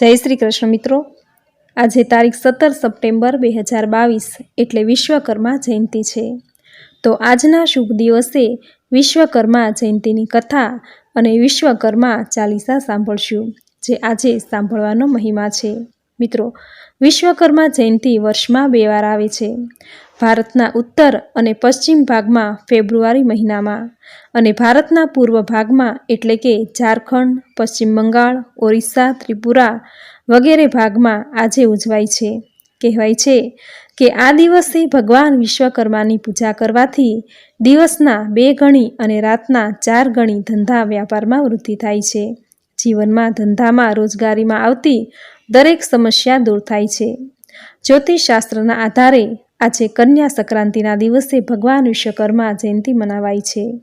જય શ્રી કૃષ્ણ મિત્રો. આજે તારીખ સત્તર સપ્ટેમ્બર બે હજાર બાવીસ એટલે વિશ્વકર્મા જયંતિ છે. તો આજના શુભ દિવસે વિશ્વકર્મા જયંતિની કથા અને વિશ્વકર્મા ચાલીસા સાંભળશું, જે આજે સાંભળવાનો મહિમા છે. મિત્રો, વિશ્વકર્મા જયંતિ વર્ષમાં બે વાર આવે છે. ભારતના ઉત્તર અને પશ્ચિમ ભાગમાં ફેબ્રુઆરી મહિનામાં અને ભારતના પૂર્વ ભાગમાં એટલે કે ઝારખંડ, પશ્ચિમ બંગાળ, ઓરિસ્સા, ત્રિપુરા વગેરે ભાગમાં આજે ઉજવાય છે. કહેવાય છે કે આ દિવસે ભગવાન વિશ્વકર્માની પૂજા કરવાથી દિવસના બે ગણી અને રાતના ચાર ગણી ધંધા વ્યાપારમાં વૃદ્ધિ થાય છે. જીવનમાં ધંધામાં રોજગારીમાં આવતી દરેક સમસ્યા દૂર થાય છે. જ્યોતિષશાસ્ત્રના આધારે આજે કન્યા સંક્રાંતિના દિવસે ભગવાન વિશ્વકર્મા જયંતિ મનાવાય છે.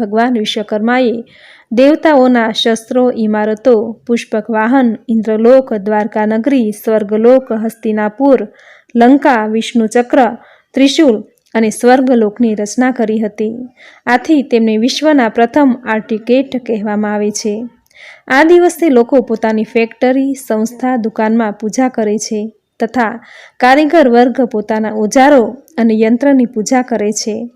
ભગવાન વિશ્વકર્માએ દેવતાઓના શસ્ત્રો ઇમારતો પુષ્પક વાહન, ઇન્દ્રલોક દ્વારકા નગરી સ્વર્ગલોક, હસ્તિનાપુર, લંકા, વિષ્ણુચક્ર ત્રિશુલ અને સ્વર્ગલોકની રચના કરી હતી. આથી તેમને વિશ્વના પ્રથમ આર્ટિકેટ કહેવામાં આવે છે. આ દિવસે લોકો પોતાની ફેક્ટરી, સંસ્થા, દુકાનમાં પૂજા કરે છે. તથા કારીગર વર્ગ પોતાના ઓજારો અને યંત્રની પૂજા કરે છે.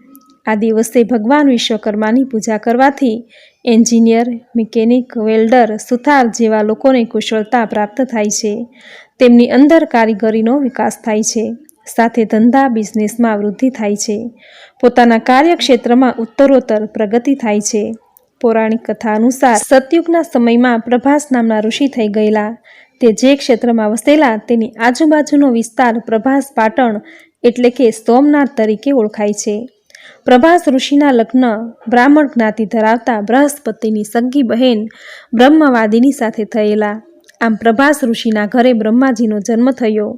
આ દિવસે ભગવાન વિશ્વકર્માની પૂજા કરવાથી એન્જિનિયર, મિકેનિક, વેલ્ડર, સુથાર જેવા લોકોને કુશળતા પ્રાપ્ત થાય છે. તેમની અંદર કારીગરીનો વિકાસ થાય છે. સાથે ધંધા, બિઝનેસમાં વૃદ્ધિ થાય છે. પોતાના કાર્યક્ષેત્રમાં ઉત્તરોત્તર પ્રગતિ થાય છે. પૌરાણિક કથા અનુસાર સતયુગના સમયમાં પ્રભાસ નામના ઋષિ થઈ ગયેલા તે જે ક્ષેત્રમાં વસેલા તેની આજુબાજુનો વિસ્તાર પ્રભાસ પાટણ એટલે કે સોમનાથ તરીકે ઓળખાય છે. પ્રભાસ ઋષિના લગ્ન બ્રાહ્મણ જ્ઞાતિ ધરાવતા બૃહસ્પતિની સગી બહેન બ્રહ્મવાદીની સાથે થયેલા. આમ પ્રભાસ ઋષિના ઘરે બ્રહ્માજીનો જન્મ થયો.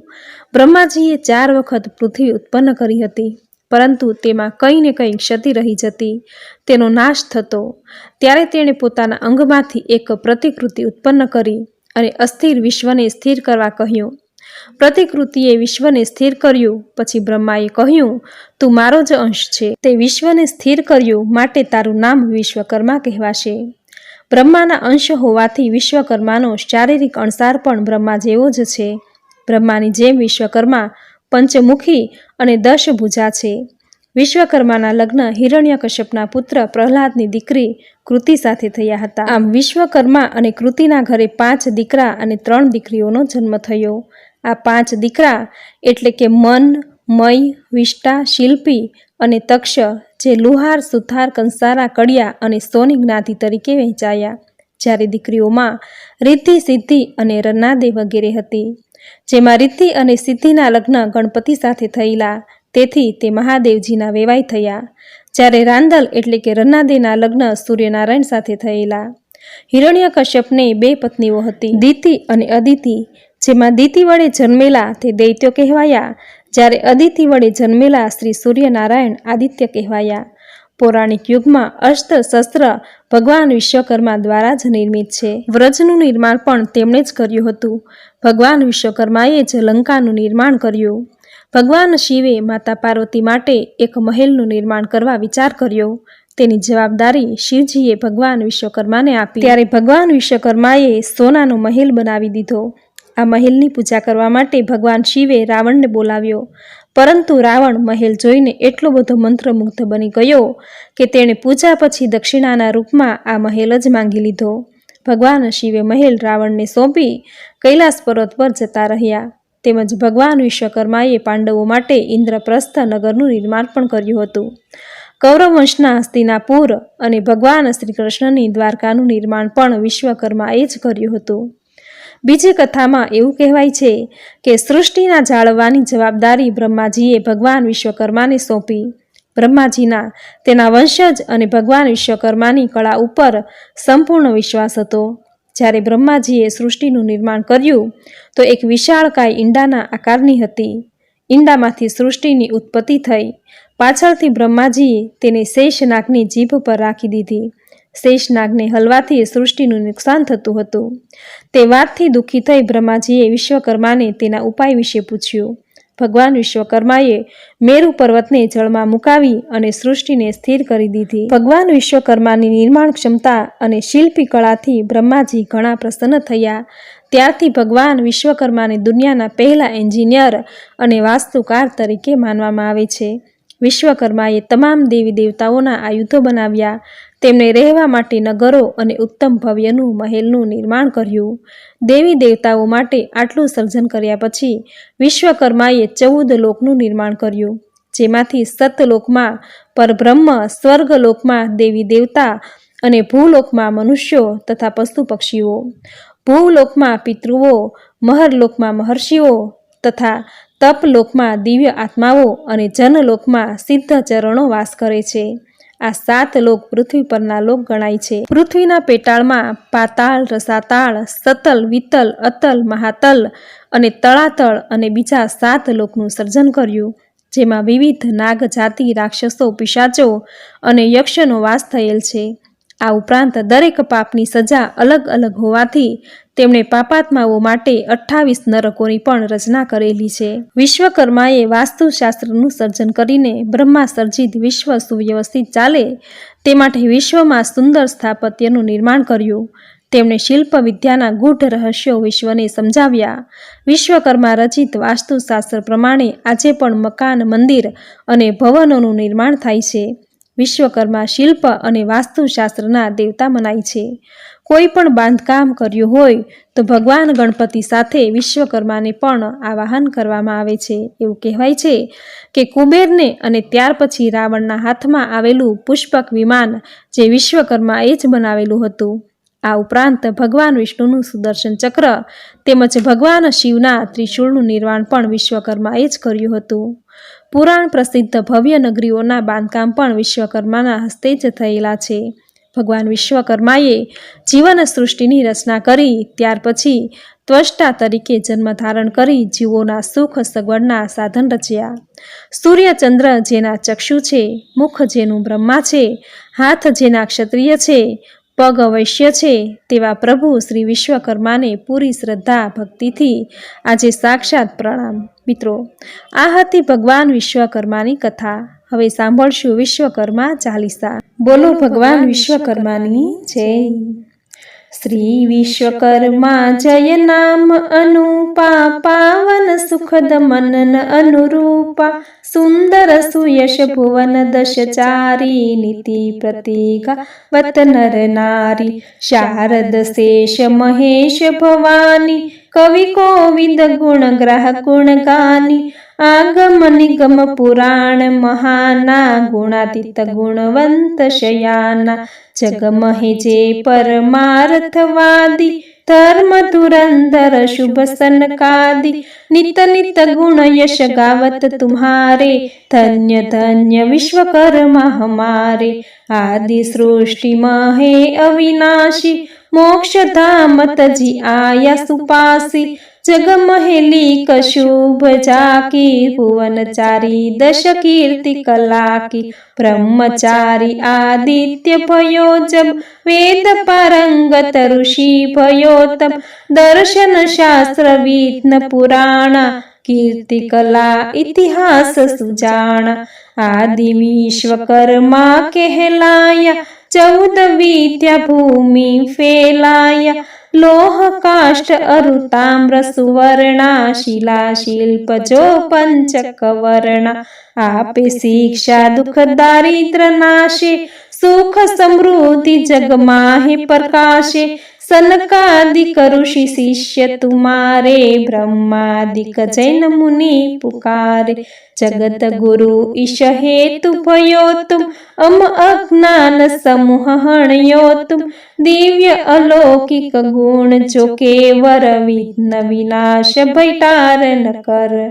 બ્રહ્માજીએ ચાર વખત પૃથ્વી ઉત્પન્ન કરી હતી, પરંતુ તેમાં કંઈ ને કંઈ ક્ષતિ રહી જતી. તેનો નાશ થતો. ત્યારે તેણે પોતાના અંગમાંથી એક પ્રતિકૃતિ ઉત્પન્ન કરી. અને અસ્થિર વિશ્વને સ્થિર કરવા કહ્યું. પ્રતિકૃતિએ વિશ્વને સ્થિર કર્યું. પછી બ્રહ્માએ કહ્યું, તું મારો જ અંશ છે. તે વિશ્વને સ્થિર કર્યું માટે તારું નામ વિશ્વકર્મા કહેવાશે. બ્રહ્માના અંશ હોવાથી વિશ્વકર્માનો શારીરિક અણસાર પણ બ્રહ્મા જેવો જ છે. બ્રહ્માની જેમ વિશ્વકર્મા પંચમુખી અને દશ ભુજા છે. વિશ્વકર્માના લગ્ન હિરણ્યકશ્યપના પુત્ર પ્રહલાદની દીકરી કૃતિ સાથે થયા હતા. આમ વિશ્વકર્મા અને કૃતિના ઘરે પાંચ દીકરા અને ત્રણ દીકરીઓનો જન્મ થયો. આ પાંચ દીકરા એટલે કે મન, મય, વિષ્ટા, શિલ્પી અને તક્ષ, જે લુહાર, સુથાર, કંસારા, કડિયા અને સોની જ્ઞાતિ તરીકે વહેંચાયા, જ્યારે દીકરીઓમાં રિદ્ધિ સિદ્ધિ અને રન્નાદે વગેરે હતી. જેમાં રિદ્ધિ અને સિદ્ધિના લગ્ન ગણપતિ સાથે થયેલા તેથી તે મહાદેવજીના વેવાઈ થયા. જ્યારે રાંદલ એટલે કે રન્નાદેના લગ્ન સૂર્યનારાયણ સાથે થયેલા. હિરણ્યકશ્યપને બે પત્નીઓ હતી, દિતિ અને અદિતિ. જેમાં દિતિ વડે જન્મેલા તે દૈત્યો કહેવાયા, જ્યારે અદિતિ વડે જન્મેલા શ્રી સૂર્યનારાયણ આદિત્ય કહેવાયા. પૌરાણિક યુગમાં અસ્ત્ર શસ્ત્ર ભગવાન વિશ્વકર્મા દ્વારા જ નિર્મિત છે. વ્રજનું નિર્માણ પણ તેમણે જ કર્યું હતું. ભગવાન વિશ્વકર્માએ જ લંકાનું નિર્માણ કર્યું. ભગવાન શિવે માતા પાર્વતી માટે એક મહેલનું નિર્માણ કરવા વિચાર કર્યો. તેની જવાબદારી શિવજીએ ભગવાન વિશ્વકર્માને આપી. ત્યારે ભગવાન વિશ્વકર્માએ સોનાનો મહેલ બનાવી દીધો. આ મહેલની પૂજા કરવા માટે ભગવાન શિવે રાવણને બોલાવ્યો. પરંતુ રાવણ મહેલ જોઈને એટલો બધો મંત્રમુગ્ધ બની ગયો કે તેણે પૂજા પછી દક્ષિણાના રૂપમાં આ મહેલ જ માંગી લીધો. ભગવાન શિવે મહેલ રાવણને સોંપી, કૈલાસ પર્વત પર જતા રહ્યા. તેમજ ભગવાન વિશ્વકર્માએ પાંડવો માટે ઇન્દ્રપ્રસ્થ નગરનું નિર્માણ પણ કર્યું હતું. કૌરવ વંશના હસ્તિનાપુર અને ભગવાન શ્રી કૃષ્ણની દ્વારકાનું નિર્માણ પણ વિશ્વકર્માએ જ કર્યું હતું. બીજી કથામાં એવું કહેવાય છે કે સૃષ્ટિના જાળવવાની જવાબદારી બ્રહ્માજીએ ભગવાન વિશ્વકર્માને સોંપી. બ્રહ્માજીના તેના વંશજ અને ભગવાન વિશ્વકર્માની કળા ઉપર સંપૂર્ણ વિશ્વાસ હતો. જ્યારે બ્રહ્માજીએ સૃષ્ટિનું નિર્માણ કર્યું, તો એક વિશાળકાય ઈંડાના આકારની હતી. ઈંડામાંથી સૃષ્ટિની ઉત્પત્તિ થઈ. પાછળથી બ્રહ્માજીએ તેને શેષનાગની જીભ પર રાખી દીધી. શેષનાગને હલવાથી સૃષ્ટિનું નુકસાન થતું હતું. તે વાતથી દુઃખી થઈ બ્રહ્માજીએ વિશ્વકર્માને તેના ઉપાય વિશે પૂછ્યું. ભગવાન વિશ્વકર્માએ મેરુ પર્વતને જળમાં મુકાવી અને સૃષ્ટિને સ્થિર કરી દીધી. ભગવાન વિશ્વકર્માની નિર્માણ ક્ષમતા અને શિલ્પી કળાથી બ્રહ્માજી ઘણા પ્રસન્ન થયા. ત્યારથી ભગવાન વિશ્વકર્માને દુનિયાના પહેલા એન્જિનિયર અને વાસ્તુકાર તરીકે માનવામાં આવે છે. વિશ્વકર્માએ તમામ દેવી દેવતાઓના આયુધો બનાવ્યા. તેમણે રહેવા માટે નગરો અને ઉત્તમ ભવ્યનું મહેલનું નિર્માણ કર્યું. દેવી દેવતાઓ માટે આટલું સર્જન કર્યા પછી વિશ્વકર્માએ ચૌદ લોકનું નિર્માણ કર્યું, જેમાંથી સતલોકમાં પરબ્રહ્મ, સ્વર્ગલોકમાં દેવી દેવતા અને ભૂલોકમાં મનુષ્યો તથા પશુ પક્ષીઓ. ભૂલોકમાં પિતૃઓ, મહરલોકમાં મહર્ષિઓ તથા તપલોકમાં દિવ્ય આત્માઓ અને જનલોકમાં સિદ્ધ ચરણો વાસ કરે છે. આ સાત લોક પૃથ્વી પરના લોક ગણાય છે. પૃથ્વીના પેટાળમાં પાતાળ, રસાતાળ, સતલ, વિતલ, અતલ, મહાતલ અને તળાતળ અને બીજા સાત લોકનું સર્જન કર્યું, જેમાં વિવિધ નાગ જાતિ, રાક્ષસો, પિશાચો અને યક્ષનો વાસ થયેલ છે. આ ઉપરાંત દરેક પાપની સજા અલગ અલગ હોવાથી તેમણે પાપાત્માઓ માટે અઠ્ઠાવીસ નરકોની પણ રચના કરેલી છે. વિશ્વકર્માએ વાસ્તુશાસ્ત્રનું સર્જન કરીને બ્રહ્મા સર્જિત વિશ્વ સુવ્યવસ્થિત ચાલે તે માટે વિશ્વમાં સુંદર સ્થાપત્યનું નિર્માણ કર્યું. તેમણે શિલ્પ વિદ્યાના ગૂઢ રહસ્યો વિશ્વને સમજાવ્યા. વિશ્વકર્મા રચિત વાસ્તુશાસ્ત્ર પ્રમાણે આજે પણ મકાન, મંદિર અને ભવનોનું નિર્માણ થાય છે. વિશ્વકર્મા શિલ્પ અને વાસ્તુશાસ્ત્રના દેવતા મનાય છે. કોઈ પણ બાંધકામ કર્યું હોય તો ભગવાન ગણપતિ સાથે વિશ્વકર્માને પણ આવાહન કરવામાં આવે છે. એવું કહેવાય છે કે કુબેરને અને ત્યાર પછી રાવણના હાથમાં આવેલું પુષ્પક વિમાન જે વિશ્વકર્માએ જ બનાવેલું હતું. આ ઉપરાંત ભગવાન વિષ્ણુનું સુદર્શન ચક્ર તેમજ ભગવાન શિવના ત્રિશૂળનું નિર્માણ પણ વિશ્વકર્માએ જ કર્યું હતું. પુરાણ પ્રસિદ્ધ ભવ્ય નગરીઓના બાંધકામ પણ વિશ્વકર્માના હસ્તે જ થયેલા છે. ભગવાન વિશ્વકર્માએ જીવન સૃષ્ટિની રચના કરી, ત્યાર પછી ત્વષ્ટા તરીકે જન્મ ધારણ કરી જીવોના સુખ સગવડના સાધન રચ્યા. સૂર્ય ચંદ્ર જેના ચક્ષુ છે, મુખ જેનું બ્રહ્મા છે, હાથ જેના ક્ષત્રિય છે, પગ અવશ્ય છે, તેવા પ્રભુ શ્રી વિશ્વકર્માને પૂરી શ્રદ્ધા, ભક્તિથી આજે સાક્ષાત પ્રણામ. મિત્રો, આ હતી ભગવાન વિશ્વકર્માની કથા. હવે સાંભળશું વિશ્વકર્મા ચાલીસા. બોલો ભગવાન વિશ્વકર્માની જય. શ્રી વિશ્વકર્મા જય નામ અનુપા પાવન સુખદ મનન અનુરૂપા સુંદર સુયશ ભુવન દશ ચારી નીતિ પ્રતિગા વત નર નારી શારદ શેષ મહેશ ભવાની કવિ કોવિદ ગુણ ગ્રહ ગુણ ગાની આગમ નિગમ પુરાણ મહાના ગુણાતીત ગુણવંત શયાના જગમહે જે પરમાર્થવાદી ધર્મ ધુરંધર શુભ સનકાદી નિત નિત ગુણ યશ ગાવત તુમ્હારે ધન્ય ધન્ય વિશ્વકર્મા હમારે આદિ સૃષ્ટિ મહે અવિનાશી મોક્ષ ધામ તજી આયા સુપાસી જગમહેલી કશુભ જાકી ભુવનચારી દશ કીર્તિ કલાકી, બ્રહ્મચારી આદિત્ય ભયોજબ વેદ પારંગત ઋષિ ભયોતમ, દર્શન શાસ્ત્ર વિઘ્ન પુરાણ, કીર્તિ કલા ઇતિહાસ સુજાણ, આદિ વિશ્વકર્મા કહેલાયા, ચૌદ વિદ્યા ભૂમિ ફેલાયા લોહ કાષ્ટ અરુ તામ્ર સુવર્ણા શિલા શિલ્પ જો પંચકવર્ણા આપે શિક્ષા દુઃખ દારિદ્ર નાશે સુખ સમૃદ્ધિ જગમાહે પ્રકાશે સનકાદિક ઋષિ શિષ્ય તુમારે બ્રહ્માદિક જૈન મુનિ પુકારે જગત ગુરુ ઈશ હેતુ ભયો તુમ અમ અજ્ઞાન સમૂહ હણયો તુમ દિવ્ય અલૌકિક ગુણ જો કેવર વિઘ્ન વિનાશ ભૈટાર ન કર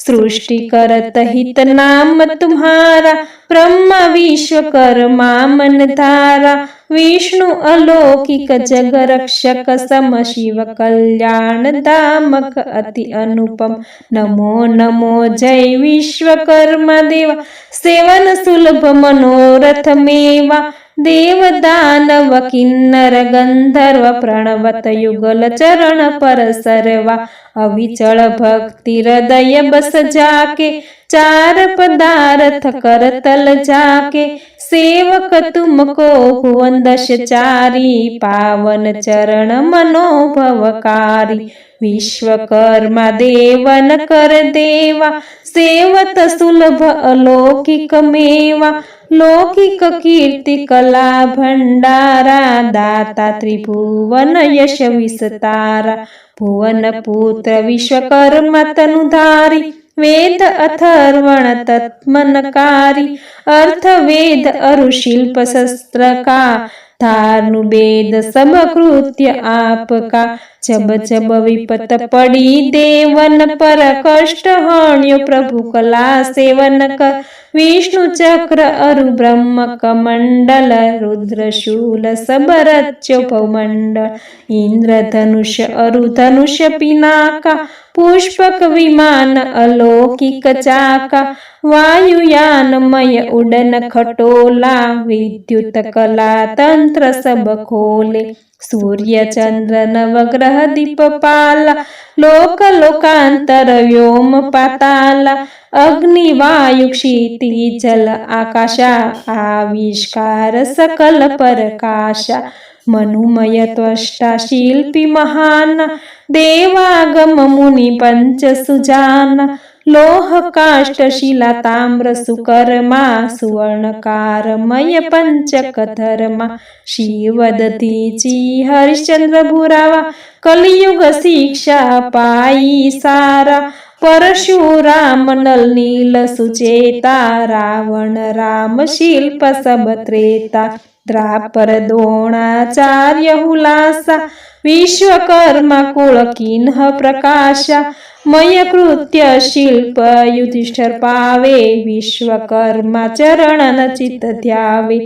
સૃષ્ટિ કરત હિત નામ તુમ્હારા બ્રહ્મ વિશ્વકર્મા મન ધારા વિષ્ણુ અલૌકિક જગ રક્ષક સમ શિવ કલ્યાણ દામક અતિ અનુપમ નમો નમો જય વિશ્વકર્મા દેવા સેવન સુલભ મનોરથ મેવા દેવદાનવ કિન્નર ગંધર્વ પ્રણવત યુગલ ચરણ પર સરવા અવિચળ ભક્તિ હૃદય બસ જાકે ચાર પદાર્થ કરતલ જાકે સેવક તુમકો ભુવન દશ ચારી પાવન ચરણ મનોભવકારી વિશ્વકર્મા દેવન કર દેવા સેવત સુલભ અલૌકિક મેવા લૌકિક કીર્તિ કલા ભંડારા દાતા ત્રિભુવન યશ વિસ્તારા ભુવન પુત્ર વિશ્વકર્મા તનુધારી વેદ અથર્વણ તત્મનકારી, અર્થ વેદ અરુશિલ્પ શસ્ત્રકા, ધારનું વેદ સમકૃત્ય આપકા, જબ જબ વિપત પડી દેવન પર કષ્ટ હણ્યો પ્રભુ કલા સેવન ક વિષ્ણુ ચક્ર અરુ બ્રહ્મ કમંડલ, રુદ્ર શૂલ સબરચ્યો ભવમંડળ ઇન્દ્ર ધનુષ્ય અરુ ધનુષ્ય પિનાકા પુષ્પક વિમાન અલૌકિક ચાકા, વાયુયાનમય ઉડન ખટોલા, વિદ્યુત કલા તંત્ર સબ ખોલે સૂર્ય ચંદ્ર નવગ્રહ દીપપાલા લોક લોકાંતર વ્યોમ પાતાલા, અગ્નિ વાયુ ક્ષિતિ જલ આકાશા, આવિષ્કાર સકલ પરકાશા मनुमय त्वष्टा महान् देवागममुनि पञ्चसुजान् पञ्च लोहकाष्ठशिला ताम्र सुवर्णकारमय पञ्चकधर्मा श्रीवदति जी हरिश्चन्द्र कलियुगशिक्षा पायी सारा परशुराम नलनीलसुचेता रावण रामशिल्प सबत्रेता દ્રાપર દ્રોણાચાર્ય હુલાસા વિશ્વકર્મા કુળ કિન્હ પ્રકાશા મય કૃત્ય શિલ્પ યુધિષ્ઠર પાવે વિશ્વકર્મા ચરણ ચિત ધ્યાવે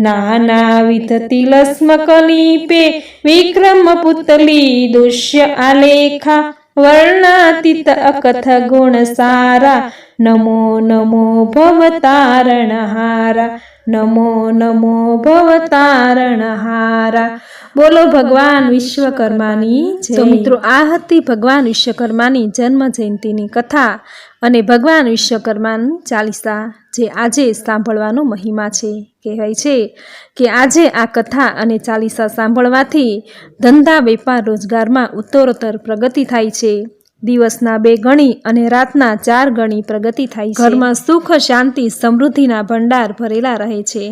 નાનાવિધ તિલસ્મ કલીપે વિક્રમ પુતલી દુષ્ય આલેખા વર્ણાતીત અકથ ગુણ સારા નમો નમો ભવતારણહારા નમો નમો ભવતારણહારા બોલો ભગવાન વિશ્વકર્માની તો મિત્રો આ હતી ભગવાન વિશ્વકર્માની જન્મ જયંતિની કથા અને ભગવાન વિશ્વકર્માનું ચાલીસા જે આજે સાંભળવાનો મહિમા છે કહેવાય છે કે આજે આ કથા અને ચાલીસા સાંભળવાથી ધંધા વેપાર રોજગારમાં ઉત્તરોત્તર પ્રગતિ થાય છે. દિવસના બે ગણી અને રાતના ચાર ગણી પ્રગતિ થાય છે. ઘરમાં સુખ શાંતિ સમૃદ્ધિના ભંડાર ભરેલા રહે છે.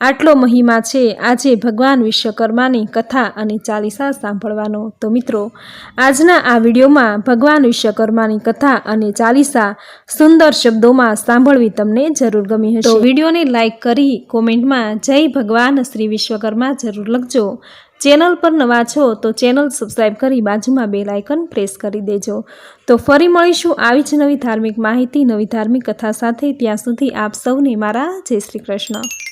આટલો મહિમા છે આજે ભગવાન વિશ્વકર્માની કથા અને ચાલીસા સાંભળવાનો. તો મિત્રો આજના આ વિડીયોમાં ભગવાન વિશ્વકર્માની કથા અને ચાલીસા સુંદર શબ્દોમાં સાંભળવી તમને જરૂર ગમી હશે. વિડીયોને લાઈક કરી કોમેન્ટમાં જય ભગવાન શ્રી વિશ્વકર્મા જરૂર લખજો. ચેનલ પર નવા છો તો ચેનલ સબસ્ક્રાઈબ કરી બાજુમાં બેલ આઇકન પ્રેસ કરી દેજો. તો ફરી મળીશું આવી જ નવી ધાર્મિક માહિતી, નવી ધાર્મિક કથા સાથે. ત્યાં સુધી આપ સૌને મારા જય શ્રી કૃષ્ણ.